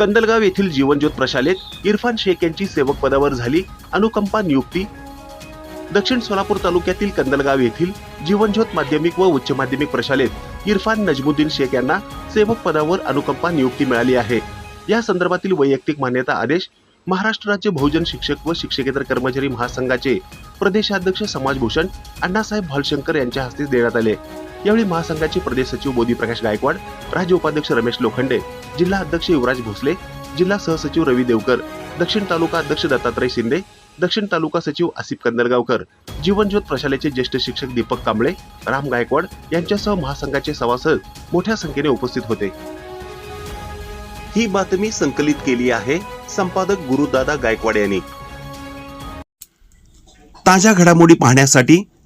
कंदलगाव येथील जीवनज्योत प्रशालेत इरफान शेख यांची सेवक पदावर झाली अनुकंपा नियुक्ती. दक्षिण सोलापूर तालुक्यातील कंदलगाव येथील जीवनज्योत माध्यमिक व उच्च माध्यमिक प्रशालेत इरफान नजमुद्दीन शेख यांना सेवक पदावर अनुकंपा नियुक्ती मिळाली आहे. या संदर्भातील वैयक्तिक मान्यता आदेश महाराष्ट्र राज्य बहुजन शिक्षक व शिक्षकेतर कर्मचारी महासंघाचे प्रदेशाध्यक्ष समाजभूषण अण्णासाहेब भालशंकर यांच्या हस्ते देण्यात आले. यावेळी महासंघाचे प्रदेश सचिव बोधी प्रकाश गायकवाड राज्य उपाध्यक्ष रमेश लोखंडे जिल्हा अध्यक्ष युवराज भोसले जिल्हा सहसचिव रवी देवकर दक्षिण तालुका अध्यक्ष दत्तात्रय शिंदे दक्षिण तालुका सचिव आसिफ कंदलगावकर जीवनज्योत प्रशालेचे ज्येष्ठ शिक्षक दीपक कांबळे राम गायकवाड यांच्यासह महासंघाचे सभासद मोठ्या संख्येने उपस्थित होते. ही बातमी संकलित केली आहे संपादक गुरुदादा गायकवाड यांनी. ताज्या घडामोडी पाहण्यासाठी